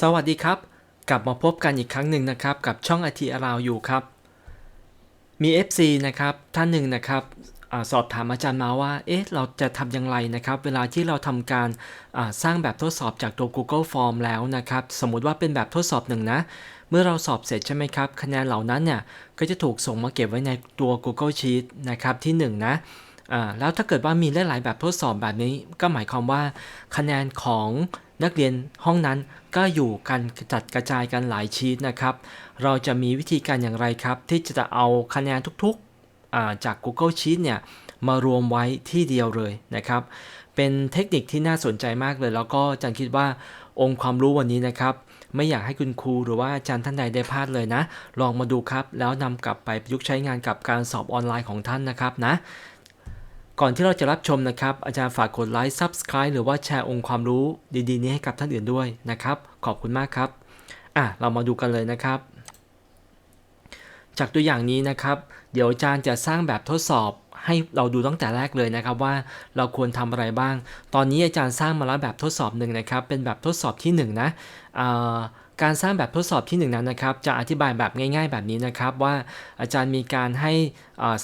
สวัสดีครับ กลับมาพบกันอีกครั้งหนึ่งนะครับ กับช่อง IT a r o u n d อยู่ครับ มี FC นะครับท่านหนึ่งนะครับอสอบถามอาจารย์มาว่า เอ๊ะ เราจะทำอย่างไรนะครับ เวลาที่เราทำการสร้างแบบทดสอบจากตัว Google Form แล้วนะครับ สมมุติว่าเป็นแบบทดสอบหนึ่งนะ เมื่อเราสอบเสร็จใช่ไหมครับ คะแนนเหล่านั้นเนี่ย ก็จะถูกส่งมาเก็บไว้ในตัว Google Sheet นะครับที่ 1 นะอ่าแล้วถ้าเกิดว่ามีหลายๆแบบทดสอบแบบนี้ ก็หมายความว่าคะแนนของ นักเรียนห้องนั้นก็อยู่กันจัดกระจายกันหลายชีตนะครับ เราจะมีวิธีการอย่างไรครับ ที่จะเอาคะแนนทุกๆจาก Google Sheet เนี่ยมารวมไว้ที่เดียวเลยนะครับ เป็นเทคนิคที่น่าสนใจมากเลย แล้วก็อาจารย์คิดว่าองค์ความรู้วันนี้นะครับ ไม่อยากให้คุณครูหรือว่าอาจารย์ท่านใดได้พลาดเลยนะ ลองมาดูครับ แล้วนำกลับไปประยุกต์ใช้งานกับการสอบออนไลน์ของท่านนะครับนะ ก่อนที่เราจะรับชมนะครับ อาจารย์ฝากกดไลค์ Subscribe หรือว่าแชร์องค์ความรู้ดีๆ นี้ให้กับท่านอื่นด้วยนะครับ ขอบคุณมากครับอะเรามาดูกันเลยนะครับ จากตัวอย่างนี้นะครับ เดี๋ยวอาจารย์จะสร้างแบบทดสอบ ให้เราดูตั้งแต่แรกเลยนะครับว่าเราควรทำอะไรบ้าง ตอนนี้อาจารย์สร้างมาแล้วแบบทดสอบหนึ่งนะครับ เป็นแบบทดสอบที่1นงนะการสร้างแบบทดสอบที่1นั้นนะครับ จะอธิบายแบบง่าย ๆ แบบนี้นะครับ ว่าอาจารย์มีการให้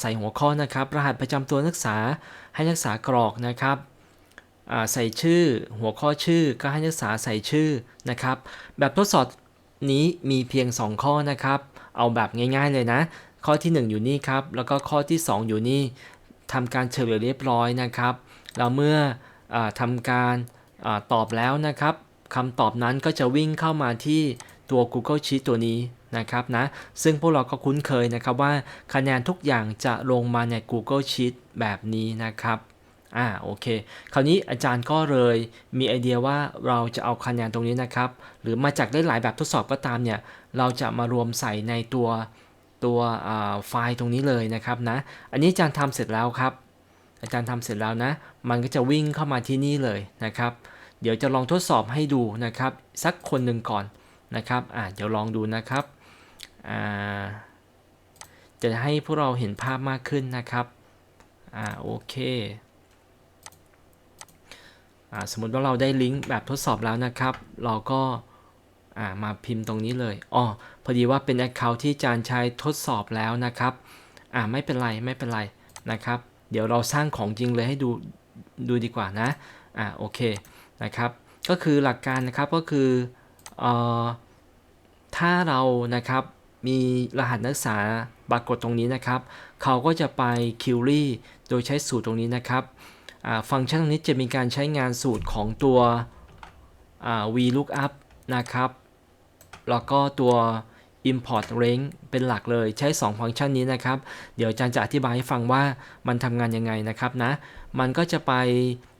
ใส่หัวข้อนะครับ รหัสประจำตัวนักศึกษาให้นักศึกษากรอกนะครับใส่ชื่อ หัวข้อชื่อก็ให้นักศึกษาใส่ชื่อนะครับ แบบทดสอบนี้มีเพียง 2 ข้อนะครับ เอาแบบง่าย ๆ เลยนะ ข้อที่ 1 อยู่นี่ครับ แล้วก็ข้อที่ 2 อยู่นี่ ทำการเฉลยเรียบร้อยนะครับแล้วเมื่ออทำการอาตอบแล้วนะครับคำตอบนั้นก็จะวิ่งเข้ามาที่ตัว Google Sheet ตัวนี้นะครับนะซึ่งพวกเราก็คุ้นเคยนะครับว่าคะแนนทุกอย่างจะลงมาใน Google Sheet แบบนี้นะครับอ่าโอเค คราวนี้อาจารย์ก็เลยมีไอเดียว่าเราจะเอาคะแนนตรงนี้นะครับ หรือมาจากได้หลายแบบทดสอบก็ตามเนี่ย เราจะมารวมใส่ในตัว ตัวไฟล์ตรงนี้เลยนะครับนะ อันนี้อาจารย์ทำเสร็จแล้วครับ อาจารย์ทำเสร็จแล้วนะ มันก็จะวิ่งเข้ามาที่นี่เลยนะครับ เดี๋ยวจะลองทดสอบให้ดูนะครับ สักคนหนึ่งก่อนนะครับ อ่าเดี๋ยวลองดูนะครับ อ่า จะให้พวกเราเห็นภาพมากขึ้นนะครับ อ่า โอเคอ่าสมมติว่าเราได้ลิงก์แบบทดสอบแล้วนะครับ เราก็ อ่ามาพิมพ์ตรงนี้เลยอ๋อพอดีว่าเป็น Account ที่อาจารย์ใช้ทดสอบแล้วนะครับอ่าไม่เป็นไรไม่เป็นไรนะครับ เดี๋ยวเราสร้างของจริงเลยให้ดูดูดีกว่านะอ่าโอเคนะครับ ก็คือหลักการนะครับก็คือเอ่อถ้าเรานะครับมีรหัสนักศึกษาปรากฏตรงนี้นะครับ เขาก็จะไป query โดยใช้สูตรตรงนี้นะครับฟังก์ชันตรงนี้จะมีการใช้งานสูตรของตัว VLOOKUP นะครับ แล้วก็ตัว import range เป็นหลักเลยใช้ 2 ฟังก์ชันนี้นะครับ เดี๋ยวอาจารย์จะอธิบายให้ฟังว่ามันทำงานยังไงนะครับนะ มันก็จะไป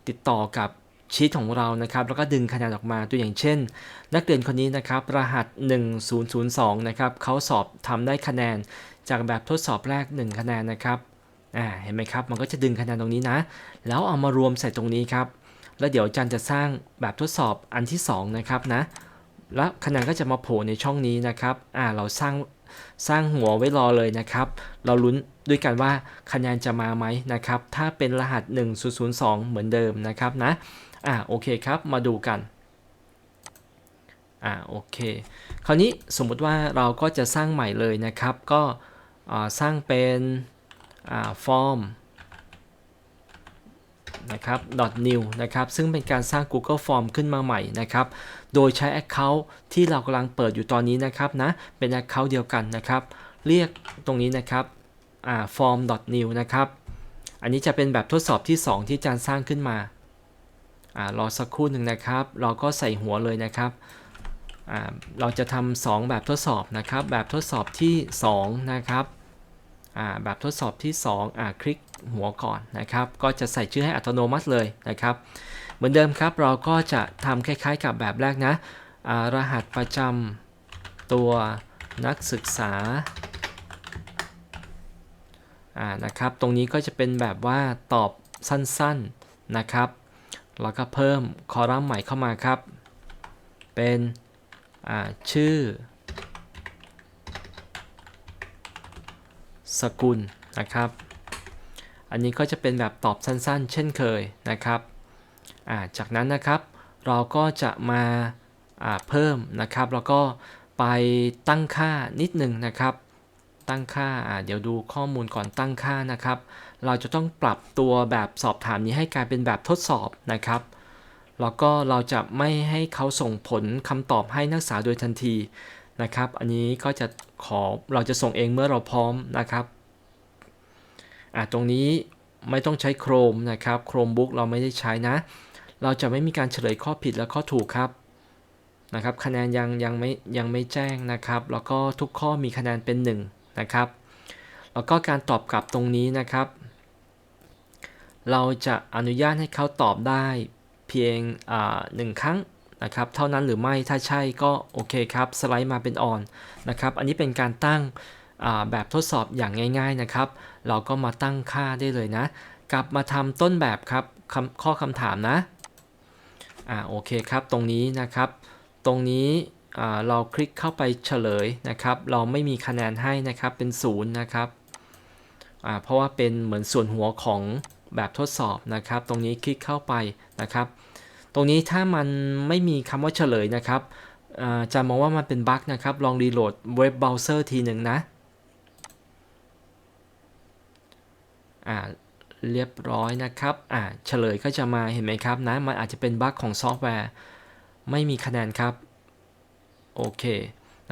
ติดต่อกับชีตของเรานะครับ แล้วก็ดึงคะแนนออกมาตัวอย่างเช่น นักเรียนคนนี้นะครับ รหัส 1002 นะครับเขาสอบทำได้คะแนนจากแบบทดสอบแรก 1 คะแนนนะครับอ่าเห็นไหมครับ มันก็จะดึงคะแนนตรงนี้นะ แล้วเอามารวมใส่ตรงนี้ครับ แล้วเดี๋ยวอาจารย์จะสร้างแบบทดสอบอันที่ 2 นะครับนะ แล้วคะแนนก็จะมาโผล่ในช่องนี้นะครับอ่าเราสร้างสร้างหัวไว้รอเลยนะครับ เราลุ้นด้วยกันว่าคะแนนจะมาไหมนะครับ ถ้าเป็นรหัส 1002 เหมือนเดิมนะครับนะ อ่าโอเคครับ มาดูกัน อ่าโอเค คราวนี้สมมุติว่าเราก็จะสร้างใหม่เลยนะครับ ก็สร้างเป็นฟอร์มนะครับ .new นะครับ ซึ่งเป็นการสร้าง Google Form ขึ้นมาใหม่นะครับ โดยใช้ Account ที่เรากำลังเปิดอยู่ตอนนี้นะครับนะ เป็น Account เดียวกันนะครับ เรียกตรงนี้นะครับอ่า form .new นะครับ อันนี้จะเป็นแบบทดสอบที่ 2 ที่อาจารย์สร้างขึ้นมาอ่ารอสักครู่หนึ่งนะครับ เราก็ใส่หัวเลยนะครับอ่าเราจะทำ2แบบทดสอบนะครับ แบบทดสอบที่2นะครับอ่าแบบทดสอบที่2อ่าคลิกหัวก่อนนะครับ ก็จะใส่ชื่อให้อัตโนมัติเลยนะครับเหมือนเดิมครับเราก็จะทำคล้ายๆกับแบบแรกนะรหัสประจำตัวนักศึกษาอ่านะครับ ตรงนี้ก็จะเป็นแบบว่าตอบสั้นๆนะครับ แล้วก็เพิ่มคอลัมน์ใหม่เข้ามาครับ เป็นชื่อ สกุลนะครับ อันนี้ก็จะเป็นแบบตอบสั้นๆ เช่นเคยนะครับ จากนั้นนะครับเราก็จะมาาเพิ่มนะครับ แล้วก็ไปตั้งค่านิดหนึ่งนะครับ ตั้งค่าาเดี๋ยวดูข้อมูลก่อนตั้งค่านะครับ เราจะต้องปรับตัวแบบสอบถามนี้ให้กลายเป็นแบบทดสอบนะครับแล้วก็เราจะไม่ให้เขาส่งผลคำตอบให้นักศึกษาโดยทันทีนะครับ อันนี้ก็จะขอเราจะส่งเองเมื่อเราพร้อมนะครับอ่าตรงนี้ไม่ต้องใช้ Chrome นะครับ Chromebook เราไม่ได้ใช้นะ เราจะไม่มีการเฉลยข้อผิดและข้อถูกครับนะครับคะแนนยังยังไม่ยังไม่แจ้งนะครับ แล้วก็ทุกข้อมีคะแนนเป็น 1 นะครับ แล้วก็การตอบกลับตรงนี้นะครับ เราจะอนุญาตให้เขาตอบได้เพียงหนึ่งครั้งนะครับ เท่านั้นหรือไม่ถ้าใช่ก็โอเคครับ สไลด์มาเป็นออนนะครับ อันนี้เป็นการตั้งแบบทดสอบอย่างง่าย ๆนะครับ เราก็มาตั้งค่าได้เลยนะ กลับมาทำต้นแบบครับข้อคำถามนะ อ่าโอเคครับตรงนี้นะครับ ตรงนี้เราคลิกเข้าไปเฉลยนะครับ เราไม่มีคะแนนให้นะครับเป็นศูนย์นะครับเพราะว่าเป็นเหมือนส่วนหัวของแบบทดสอบนะครับ ตรงนี้คลิกเข้าไปนะครับ ตรงนี้ถ้ามันไม่มีคำว่าเฉลยนะครับจะมองว่ามันเป็นบั๊กนะครับ ลองรีโหลดเว็บเบราว์เซอร์ทีหนึ่งนะอ่า เรียบร้อยนะครับอ่าเฉลยก็จะมาเห็นไหมครับนะมันอาจจะเป็นบั๊กของซอฟต์แวร์ไม่มีคะแนนครับ โอเค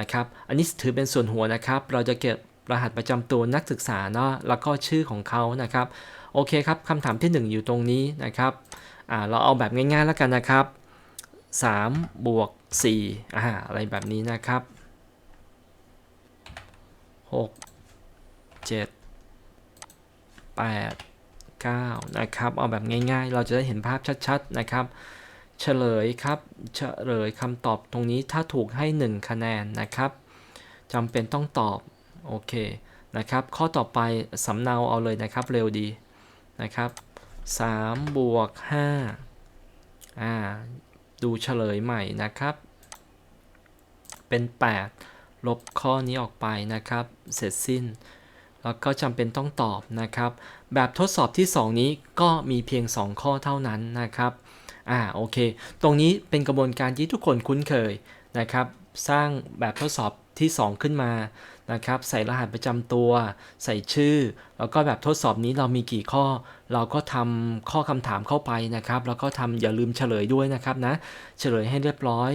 นะครับอันนี้ถือเป็นส่วนหัวนะครับ เราจะเก็บรหัสประจำตัวนักศึกษาเนาะแล้วก็ชื่อของเขานะครับ โอเคครับคำถามที่ 1 อยู่ตรงนี้นะครับอ่าเราเอาแบบง่ายๆแล้วกันนะครับ3บวก4อ่าอะไรแบบนี้นะครับ6 7 8 9 นะครับ เอาแบบง่ายๆ เราจะได้เห็นภาพชัดๆ นะครับ เฉลยครับ เฉลยคำตอบตรงนี้ถ้าถูกให้ 1 คะแนนนะครับจำเป็นต้องตอบ โอเค นะครับ ข้อต่อไปสำเนาเอาเลยนะครับ เร็วดี นะครับ3บวก5อ่า ดูเฉลยใหม่นะครับ เป็น 8 ลบข้อนี้ออกไปนะครับ เสร็จสิ้น แล้วก็จำเป็นต้องตอบนะครับ แบบทดสอบที่ 2 นี้ก็มีเพียง 2 ข้อเท่านั้นนะครับอ่าโอเค ตรงนี้เป็นกระบวนการที่ทุกคนคุ้นเคยนะครับ สร้างแบบทดสอบที่ 2 ขึ้นมานะครับ ใส่รหัสประจำตัว ใส่ชื่อ แล้วก็แบบทดสอบนี้เรามีกี่ข้อ เราก็ทำข้อคำถามเข้าไปนะครับ แล้วก็ทำอย่าลืมเฉลยด้วยนะครับนะ เฉลยให้เรียบร้อย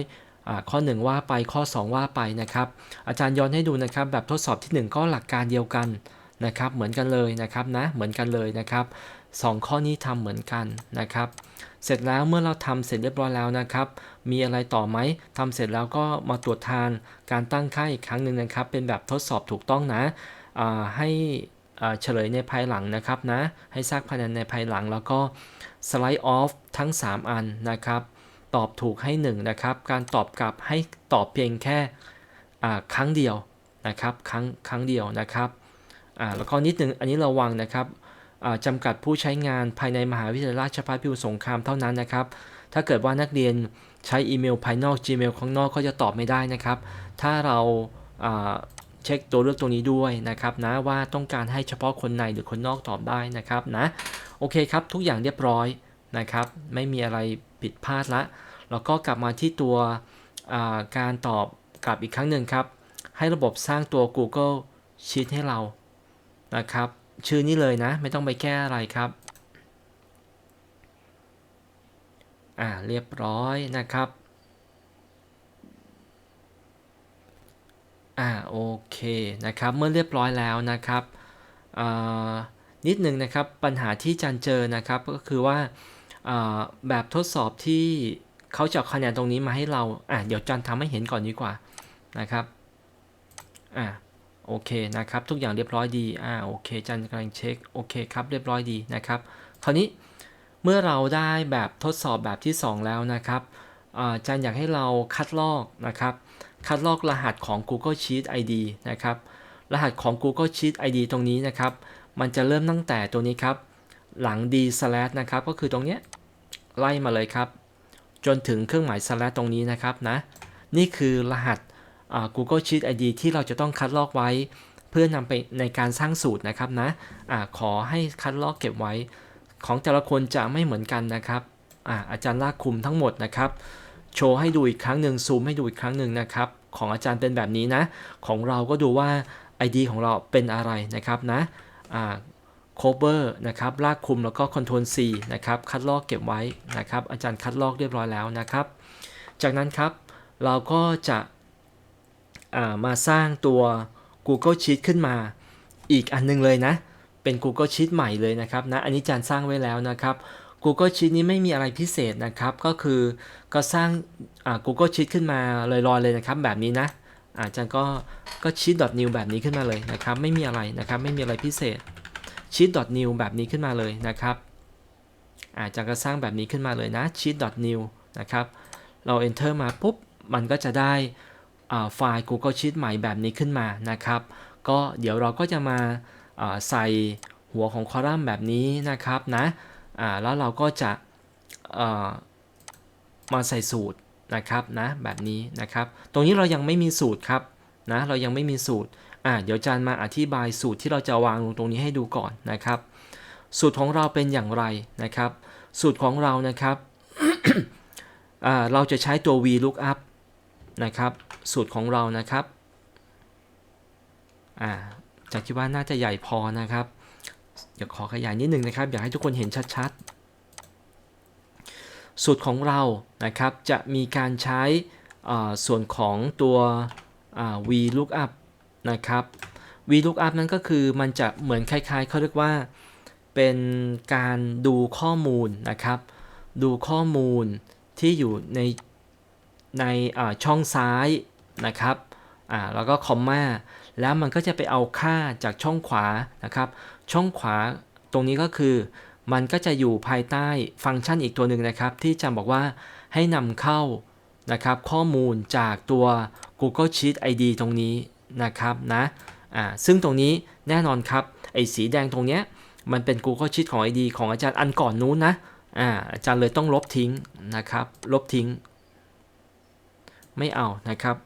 อข้อ 1 ว่าไปข้อ 2 ว่าไปนะครับ อาจารย์ย้อนให้ดูนะครับ แบบทดสอบที่ 1 ก็หลักการเดียวกัน นะครับเหมือนกันเลยนะครับนะเหมือนกันเลยนะครับ 2 ข้อนี้ทำเหมือนกันนะครับ เสร็จแล้วเมื่อเราทำเสร็จเรียบร้อยแล้วนะครับ มีอะไรต่อไหมทำเสร็จแล้วก็มาตรวจทานการตั้งค่าอีกครั้งหนึ่งนะครับ เป็นแบบทดสอบถูกต้องนะให้เฉลยในภายหลังนะครับนะ ให้ซากคะแนนในภายหลังแล้วก็สไลด์ออฟทั้ง 3 อันนะครับ ตอบถูกให้ 1 นะครับ การตอบกลับให้ตอบเพียงแค่ครั้งเดียวนะครับ ครั้งครั้งเดียวนะครับ่าแล้วก็นิดนึงอันนี้ระวังนะครับจำกัดผู้ใช้งานภายในมหาวิทยาลัยราชภัฏพิบูลสงครามเท่านั้นนะครับ ถ้าเกิดว่านักเรียนใช้อีเมลภายนอก Gmail ข้างนอกก็จะตอบไม่ได้นะครับ ถ้าเราเช็คตัวเลือกตรงนี้ด้วยนะครับนะว่าต้องการให้เฉพาะคนในหรือคนนอกตอบได้นะครับนะโอเคครับทุกอย่างเรียบร้อยนะครับ ไม่มีอะไรผิดพลาดละแล้วก็กลับมาที่ตัวการตอบกลับอีกครั้งหนึ่งครับ ให้ระบบสร้างตัว Google Sheet ให้เรา นะครับ ชื่อนี้เลยนะ ไม่ต้องไปแก้อะไรครับ อ่าเรียบร้อยนะครับ อ่าโอเคนะครับ เมื่อเรียบร้อยแล้วนะครับนิดหนึ่งนะครับปัญหาที่จันเจอนะครับก็คือว่าแบบทดสอบที่เขาจะคะแนนตรงนี้มาให้เรา อ่าเดี๋ยวจันทำให้เห็นก่อนดีกว่านะครับ อ่า โอเคนะครับ ทุกอย่างเรียบร้อยดีอ่าโอเคจันกำลังเช็คโอเคครับเรียบร้อยดีนะครับคราวนี้เมื่อเราได้แบบทดสอบแบบที่ 2 แล้วนะครับจารย์อยากให้เราคัดลอกนะครับ คัดลอกรหัสของ Google Sheet ID นะครับ รหัสของ Google Sheet ID ตรงนี้นะครับ มันจะเริ่มตั้งแต่ตัวนี้ครับ หลัง d slash นะครับ ก็คือตรงนี้ไล่มาเลยครับ จนถึงเครื่องหมาย slash ตรงนี้นะครับนะ นี่คือรหัส Google Sheet ID ที่เราจะต้องคัดลอกไว้ เพื่อนำไปในการสร้างสูตรนะครับนะอะขอให้คัดลอกเก็บไว้ ของแต่ละคนจะไม่เหมือนกันนะครับอาอาจารย์ลากคุมทั้งหมดนะครับโชว์ให้ดูอีกครั้งหนึ่งซูมให้ดูอีกครั้งหนึ่งนะครับของอาจารย์เป็นแบบนี้นะ ของเราก็ดูว่า ID ของเราเป็นอะไรนะครับนะอ่า cover นะครับ ลากคุมแล้วก็ Ctrl C นะครับ คัดลอกเก็บไว้นะครับ อาจารย์คัดลอกเรียบร้อยแล้วนะครับ จากนั้นครับ เราก็จะ มาสร้างตัว Google Sheet ขึ้นมา อีกอันนึงเลยนะ เป็น Google Sheet ใหม่เลยนะครับนะ อันนี้อาจารย์สร้างไว้แล้วนะครับ Google Sheet นี้ไม่มีอะไรพิเศษนะครับ ก็คือก็สร้าง Google Sheet ขึ้นมาลอยๆเลยนะครับ แบบนี้นะอาจารย์ก็ก็ sheet.new แบบนี้ขึ้นมาเลยนะครับ ไม่มีอะไรนะครับ ไม่มีอะไรพิเศษ sheet.new แบบนี้ขึ้นมาเลยนะครับ อาจารย์ก็สร้างแบบนี้ขึ้นมาเลยนะ sheet.new นะครับ เรา enter มาปุ๊บ มันก็จะได้ ไฟล์ Google Sheet ใหม่แบบนี้ขึ้นมานะครับ ก็เดี๋ยวเราก็จะมาาใส่หัวของคอลัมน์แบบนี้นะครับนะแล้วเราก็จะามาใส่สูตรนะครับนะแบบนี้นะครับ ตรงนี้เรายังไม่มีสูตรครับนะเรายังไม่มีสูตรอ่าเดี๋ยวอาจารย์มาอธิบายสูตรที่เราจะวางลงตรงนี้ให้ดูก่อนนะครับ สูตรของเราเป็นอย่างไรนะครับ สูตรของเรานะครับเราจะใช้ตัว VLOOKUP นะครับ สูตรของเรานะครับอ่าจากคิดว่าน่าจะใหญ่พอนะครับเดี๋ยวขอขยายนิดนึงนะครับ อยากให้ทุกคนเห็นชัดๆ สูตรของเรานะครับจะมีการใช้ส่วนของตัว VLOOKUP นะครับ VLOOKUP นั้นก็คือมันจะเหมือนคล้ายๆเขาเรียกว่าเป็นการดูข้อมูลนะครับ ดูข้อมูลที่อยู่ใน ในช่องซ้ายนะครับอ่าแล้วก็คอมมาแล้วมันก็จะไปเอาค่าจากช่องขวานะครับ ช่องขวาตรงนี้ก็คือ มันก็จะอยู่ภายใต้ฟังก์ชันอีกตัวหนึ่งนะครับ ที่จะบอกว่าให้นำเข้านะครับ ข้อมูลจากตัว Google Sheet ID ตรงนี้นะครับนะอ่าซึ่งตรงนี้แน่นอนครับ ไอ้สีแดงตรงเนี้ยมันเป็น Google Sheet ของ ID ของอาจารย์อันก่อนนู้นนะอ่าอาจารย์เลยต้องลบทิ้งนะครับ ลบทิ้ง ไม่เอานะครับ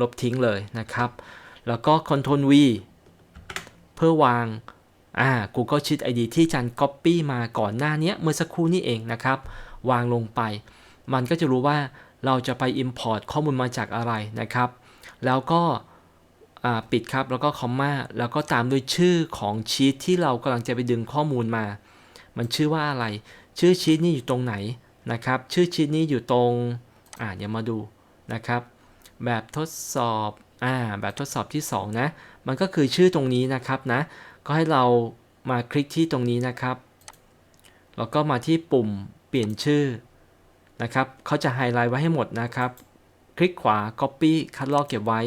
ลบทิ้งเลยนะครับ แล้วก็ Ctrl V เพื่อวางอ่า Google Sheet ID ที่จารย์ Copy มาก่อนหน้านี้เมื่อสักครู่นี้เองนะครับ วางลงไป มันก็จะรู้ว่าเราจะไป Import ข้อมูลมาจากอะไรนะครับ แล้วก็ปิดครับ แล้วก็คอมมาแล้วก็ตามด้วยชื่อของชีตที่เรากำลังจะไปดึงข้อมูลมา มันชื่อว่าอะไร ชื่อชีตนี้อยู่ตรงไหนนะครับ ชื่อชีตนี้อยู่ตรง อ่าเดี๋ยวมาดู นะครับ แบบทดสอบอ่าแบบทดสอบที่ 2 นะ มันก็คือชื่อตรงนี้นะครับนะ ก็ให้เรามาคลิกที่ตรงนี้นะครับ แล้วก็มาที่ปุ่มเปลี่ยนชื่อนะครับเขาจะไฮไลท์ไว้ให้หมดนะครับ คลิกขวา Copy คัดลอกเก็บไว้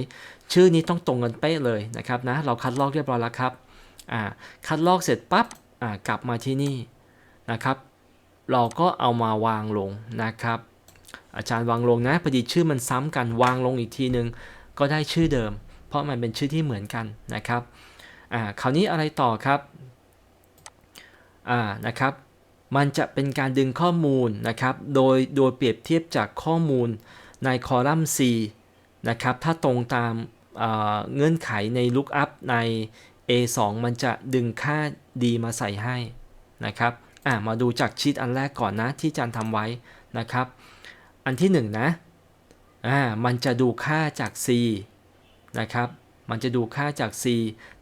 ชื่อนี้ต้องตรงกันเป๊ะเลยนะครับนะ เราคัดลอกเรียบร้อยแล้วครับอ่าคัดลอกเสร็จปั๊บอ่ากลับมาที่นี่นะครับ เราก็เอามาวางลงนะครับ อาจารย์วางลงนะพอดีชื่อมันซ้ำกันวางลงอีกทีนึง ก็ได้ชื่อเดิม เพราะมันเป็นชื่อที่เหมือนกันนะครับอ่าคราวนี้อะไรต่อครับอ่านะครับมันจะเป็นการดึงข้อมูลนะครับ โดยโดยเปรียบเทียบจากข้อมูลในคอลัมน์ C นะครับ ถ้าตรงตามเเงื่อนไขใน lookup ใน A2 มันจะดึงค่า D มาใส่ให้นะครับ อ่ามาดูจากชีตอันแรกก่อนนะที่อาจารย์ทำไว้นะครับ อันที่1นนะอ่ามันจะดูค่าจาก C นะครับ มันจะดูค่าจาก C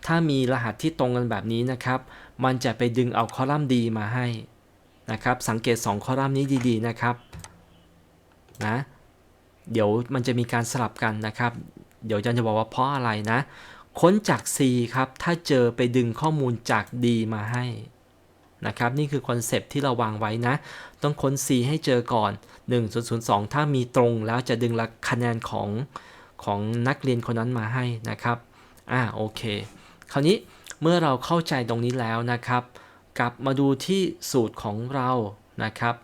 ถ้ามีรหัสที่ตรงกันแบบนี้นะครับ มันจะไปดึงเอาคอลัมน์ D มาให้นะครับ สังเกต 2 คอลัมน์นี้ดีๆนะครับนะเดี๋ยวมันจะมีการสลับกันนะครับ เดี๋ยวอาจารย์จะบอกว่าเพราะอะไรนะ ค้นจาก C ครับ ถ้าเจอไปดึงข้อมูลจาก D มาให้นะครับ นี่คือคอนเซปที่เราวางไว้นะ ต้องค้น C ให้เจอก่อน 1002 ถ้ามีตรงแล้วจะดึงคะแนนของของนักเรียนคนนั้นมาให้นะครับ อ่าโอเค คราวนี้เมื่อเราเข้าใจตรงนี้แล้วนะครับ กลับมาดูที่สูตรของเรานะครับ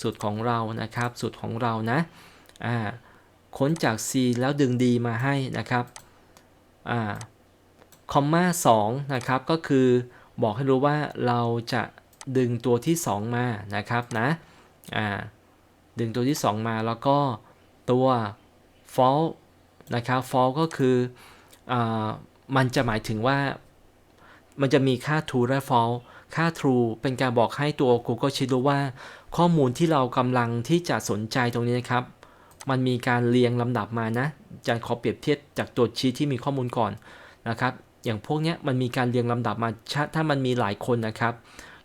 สูตรของเรานะครับ สูตรของเรานะอ่าค้นจาก C แล้วดึง D มาให้นะครับอ่าคอมมา2นะครับก็คือบอกให้รู้ว่าเราจะดึงตัวที่ 2 มานะครับนะอ่า ดึงตัวที่ 2 มาแล้วก็ตัว false นะครับ false ก็คืออมันจะหมายถึงว่ามันจะมีค่า true และ false ค่า true เป็นการบอกให้ตัว Google Sheet รู้ว่า ข้อมูลที่เรากำลังที่จะสนใจตรงนี้นะครับ มันมีการเรียงลำดับมานะอาจารย์ขอเปรียบเทียบจากตัวชีทที่มีข้อมูลก่อนนะครับ อย่างพวกนี้มันมีการเรียงลำดับมาถ้ามันมีหลายคนนะครับ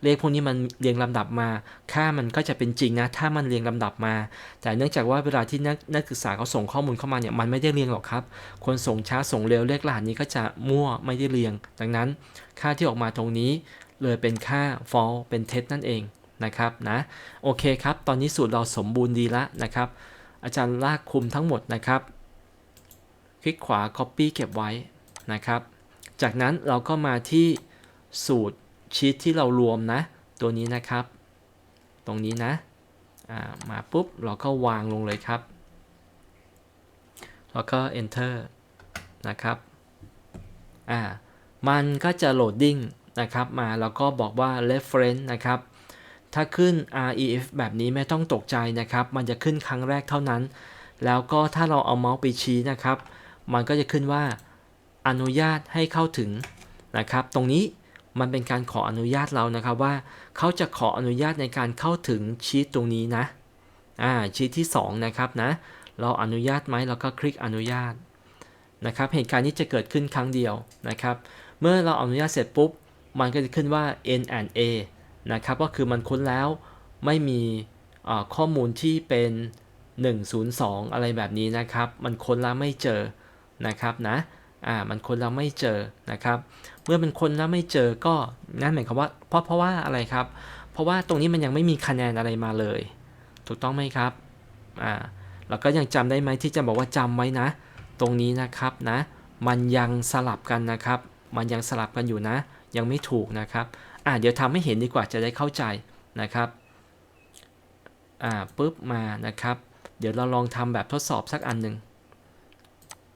เลขพวกนี้มันเรียงลำดับมา ค่ามันก็จะเป็นจริงนะ ถ้ามันเรียงลำดับมา แต่เนื่องจากว่าเวลาที่นักนักศึกษาเขาส่งข้อมูลเข้ามาเนี่ยมันไม่ได้เรียงหรอกครับ คนส่งช้าส่งเร็วเลขรหัสนี้ก็จะมั่วไม่ได้เรียง ดังนั้น ค่าที่ออกมาตรงนี้เลยเป็นค่า false เป็นเท็จนั่นเองนะครับนะโอเคครับ ตอนนี้สูตรเราสมบูรณ์ดีแล้วนะครับ อาจารย์ลากคุมทั้งหมดนะครับ คลิกขวา copy เก็บไว้นะครับ จากนั้นเราก็มาที่สูตร ชีตที่เรารวมนะ ตัวนี้นะครับ ตรงนี้นะามาปุ๊บ เราก็วางลงเลยครับ แล้วก็ enter นะครับอ่ามันก็จะโหลดดิ้งนะครับมาแล้วก็บอกว่า reference นะครับ ถ้าขึ้น ref แบบนี้ไม่ต้องตกใจนะครับ มันจะขึ้นครั้งแรกเท่านั้น แล้วก็ถ้าเราเอาเมาส์ไปชี้นะครับ มันก็จะขึ้นว่าอนุญาตให้เข้าถึงนะครับ ตรงนี้ มันเป็นการขออนุญาตเรานะครับว่าเขาจะขออนุญาตในการเข้าถึงชีตตรงนี้นะอ่าชีตที่ 2 นะครับนะ เราอนุญาตไหมเราก็คลิกอนุญาตนะครับ เหตุการณ์นี้จะเกิดขึ้นครั้งเดียวนะครับ เมื่อเราอนุญาตเสร็จปุ๊บ มันก็จะขึ้นว่า N and A นะครับ ก็คือมันค้นแล้วไม่มีข้อมูลที่เป็น 102 อะไรแบบนี้นะครับ มันค้นแล้วไม่เจอนะครับนะ อ่ามันคนแล้วไม่เจอนะครับ เมื่อมันคนแล้วไม่เจอก็นั่นหมายความว่าเพราะเพราะว่าอะไรครับ เพราะว่าตรงนี้มันยังไม่มีคะแนนอะไรมาเลย ถูกต้องไหมครับอ่าแล้วก็ยังจำได้ไหมที่จะบอกว่าจำไว้นะ ตรงนี้นะครับนะ มันยังสลับกันนะครับ มันยังสลับกันอยู่นะ ยังไม่ถูกนะครับอ่าเดี๋ยวทำให้เห็นดีกว่าจะได้เข้าใจนะครับอ่าปุ๊บมานะครับ เดี๋ยวเราลองทำแบบทดสอบสักอันหนึ่ง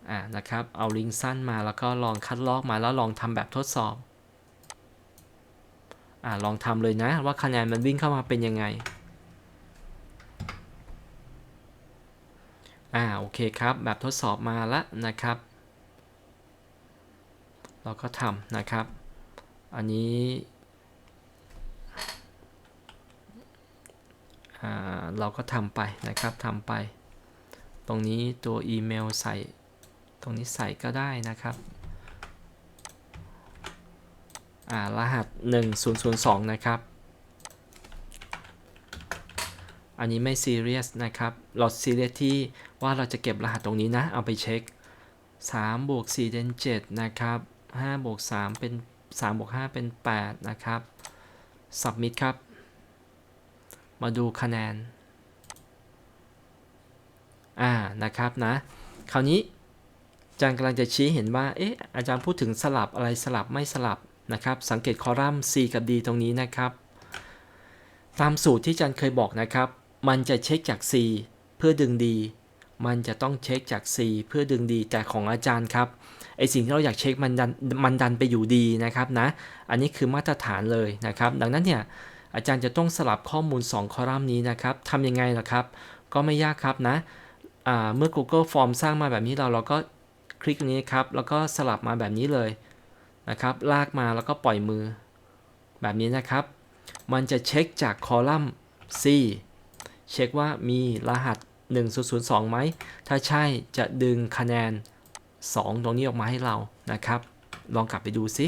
อ่านะครับ เอาลิงก์สั้นมาแล้วก็ลองคัดลอกมาแล้วลองทำแบบทดสอบอ่าลองทำเลยนะว่าคะแนนมันวิ่งเข้ามาเป็นยังไงอ่าโอเคครับ แบบทดสอบมาแล้วนะครับ เราก็ทำนะครับ อันนี้อ่าเราก็ทำไปนะครับทำไป ตรงนี้ตัวอีเมลใส่ รงนี้ใส่ก็ได้นะครับอ่ารหัส 1002 นะครับ อันนี้ไม่ซีเรียสนะครับ เราซีเรียสที่ว่าเราจะเก็บรหัสตรงนี้นะ เอาไปเช็ค3บวก4เป็น7นะครับ5บวก3เป็น3บวก5เป็น8นะครับ submit ครับ มาดูคะแนน อ่า นะครับนะ คราวนี้ อาจารย์กำลังจะชี้เห็นว่า เอ๊ะ อาจารย์พูดถึงสลับอะไรสลับไม่สลับนะครับ สังเกตคอลัมน์ C กับ D ตรงนี้นะครับ ตามสูตรที่อาจารย์เคยบอกนะครับ มันจะเช็คจาก C เพื่อดึง D มันจะต้องเช็คจาก C เพื่อดึง D แต่ของอาจารย์ครับไอสิ่งที่เราอยากเช็คมันดันมันดันไปอยู่ดีนะครับนะ อันนี้คือมาตรฐานเลยนะครับ ดังนั้นเนี่ยอาจารย์จะต้องสลับข้อมูล 2 คอลัมน์นี้นะครับทำยังไงล่ะครับ ก็ไม่ยากครับนะ เมื่อ Google Form สร้างมาแบบนี้เราเราก็ คลิกนี้ครับ แล้วก็สลับมาแบบนี้เลยนะครับ ลากมาแล้วก็ปล่อยมือ แบบนี้นะครับ มันจะเช็คจากคอลัมน์ C เช็คว่ามีรหัส 1002ไหม ถ้าใช่จะดึงคะแนน 2 ตรงนี้ออกมาให้เรานะครับ ลองกลับไปดูซิ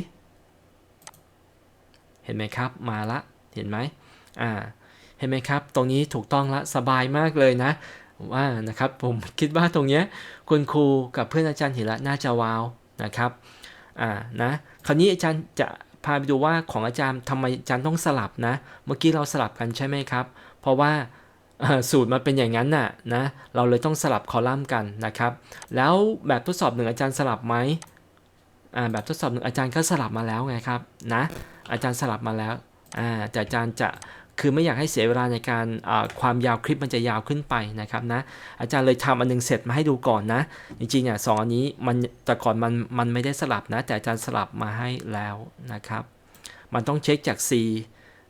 เห็นไหมครับ มาละ เห็นไหมอ่า เห็นไหมครับ ตรงนี้ถูกต้องละ สบายมากเลยนะ ว่านะครับผมคิดว่าตรงเนี้ยคุณครูกับเพื่อนอาจารย์เห็นละน่าจะว้าวนะครับอ่านะคราวนี้อาจารย์จะพาไปดูว่าของอาจารย์ทำไมอาจารย์ต้องสลับนะ เมื่อกี้เราสลับกันใช่ไหมครับ เพราะว่าสูตรมันเป็นอย่างนั้นน่ะนะเราเลยต้องสลับคอลัมน์กันนะครับ แล้วแบบทดสอบหนึ่งอาจารย์สลับไหมอ่าแบบทดสอบหนึ่งอาจารย์ก็สลับมาแล้วไงครับนะอาจารย์สลับมาแล้วอ่าแต่อาจารย์จะ คือไม่อยากให้เสียเวลาในการความยาวคลิปมันจะยาวขึ้นไปนะครับนะอาจารย์เลยทำอันนึงเสร็จมาให้ดูก่อนนะ จริงๆอะสองอันนี้มันแต่ก่อนมันมันไม่ได้สลับนะ แต่อาจารย์สลับมาให้แล้วนะครับ มันต้องเช็คจาก C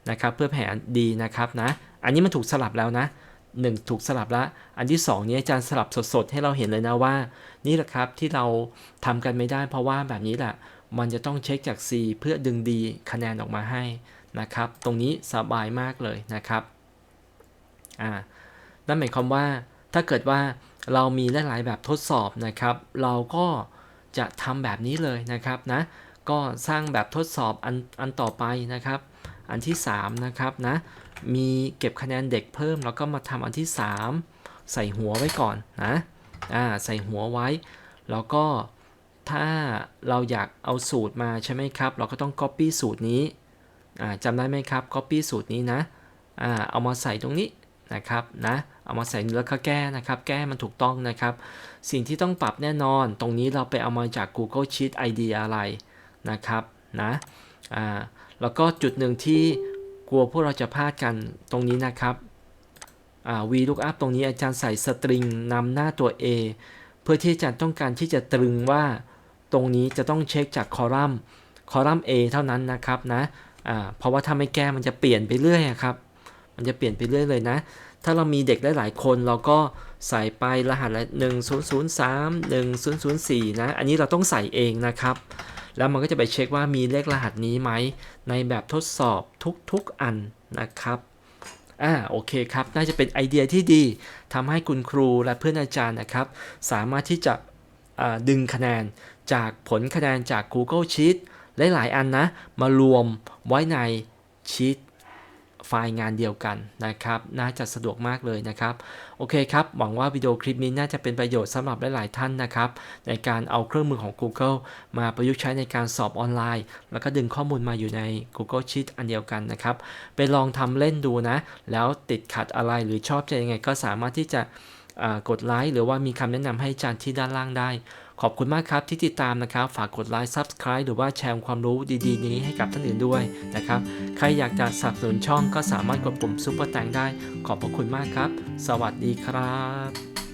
นะครับเพื่อแผนดีนะครับนะ อันนี้มันถูกสลับแล้วนะ 1 ถูกสลับแล้วอันที่ 2 นี้อาจารย์สลับสดๆ ให้เราเห็นเลยนะว่า นี่แหละครับที่เราทำกันไม่ได้เพราะว่าแบบนี้แหละ มันจะต้องเช็คจาก C เพื่อดึง D คะแนนออกมาให้ นะครับ ตรงนี้สบายมากเลยนะครับ อ่า นั่นหมายความว่าถ้าเกิดว่าเรามีหลาย ๆ แบบทดสอบนะครับ เราก็จะทำแบบนี้เลยนะครับนะ ก็สร้างแบบทดสอบอันอันต่อไปนะครับ อันที่ 3 นะครับนะ มีเก็บคะแนนเด็กเพิ่ม แล้วก็มาทำอันที่ 3 ใส่หัวไว้ก่อนนะอ่าใส่หัวไว้ แล้วก็ถ้าเราอยากเอาสูตรมาใช่ไหมครับ เราก็ต้อง Copy สูตรนี้ จำได้ไหมครับ Copy สูตรนี้นะอเอามาใส่ตรงนี้นะครับนะเอามาใส่แล้วก็แก้นะครับ แก้มันถูกต้องนะครับ สิ่งที่ต้องปรับแน่นอน ตรงนี้เราไปเอามาจาก Google Sheet ID อะไรนะครับนะอ่าแล้วก็จุดหนึ่งที่กลัวพวกเราจะพลาดกันตรงนี้นะครับอ่า VLOOKUP ตรงนี้อาจารย์ใส่สตริงนำหน้าตัว A เพื่อที่อาจารย์ต้องการที่จะตรึงว่า ตรงนี้จะต้องเช็คจากคอลัมน์คอลัมน์ A เท่านั้นนะครับนะ อ่าเพราะว่าถ้าไม่แก้มันจะเปลี่ยนไปเรื่อยครับ มันจะเปลี่ยนไปเรื่อยเลยนะ ถ้าเรามีเด็กได้หลายคนเราก็ใส่ไปรหัสละ1003 1004 นะ อันนี้เราต้องใส่เองนะครับ แล้วมันก็จะไปเช็คว่ามีเลขรหัสนี้ไหม ในแบบทดสอบทุกๆอันนะครับอ่าโอเคครับ น่าจะเป็นไอเดียที่ดีทำให้คุณครูและเพื่อนอาจารย์นะครับ สามารถที่จะดึงคะแนนจากผลคะแนนจาก Google Sheet หลายๆอันนะ มารวมไว้ในชีตไฟล์งานเดียวกันนะครับ น่าจะสะดวกมากเลยนะครับ โอเคครับ หวังว่าวิดีโอคลิปนี้น่าจะเป็นประโยชน์สำหรับหลายๆท่านนะครับ ในการเอาเครื่องมือของ Google มาประยุกต์ใช้ในการสอบออนไลน์ แล้วก็ดึงข้อมูลมาอยู่ใน Google Sheet อันเดียวกันนะครับ ไปลองทำเล่นดูนะ แล้วติดขัดอะไรหรือชอบใจยังไงก็สามารถที่จะกดไลค์หรือว่ามีคำแนะนำให้อาจารย์ที่ด้านล่างได้ ขอบคุณมากครับที่ติดตามนะครับ ฝากกดไลค์ Subscribe หรือว่าแชร์ความรู้ดีๆ นี้ให้กับท่านอื่นด้วยนะครับ ใครอยากจะสนับสนุนช่องก็สามารถกดปุ่มซุปเปอร์แตงได้ ขอบพระคุณมากครับ สวัสดีครับ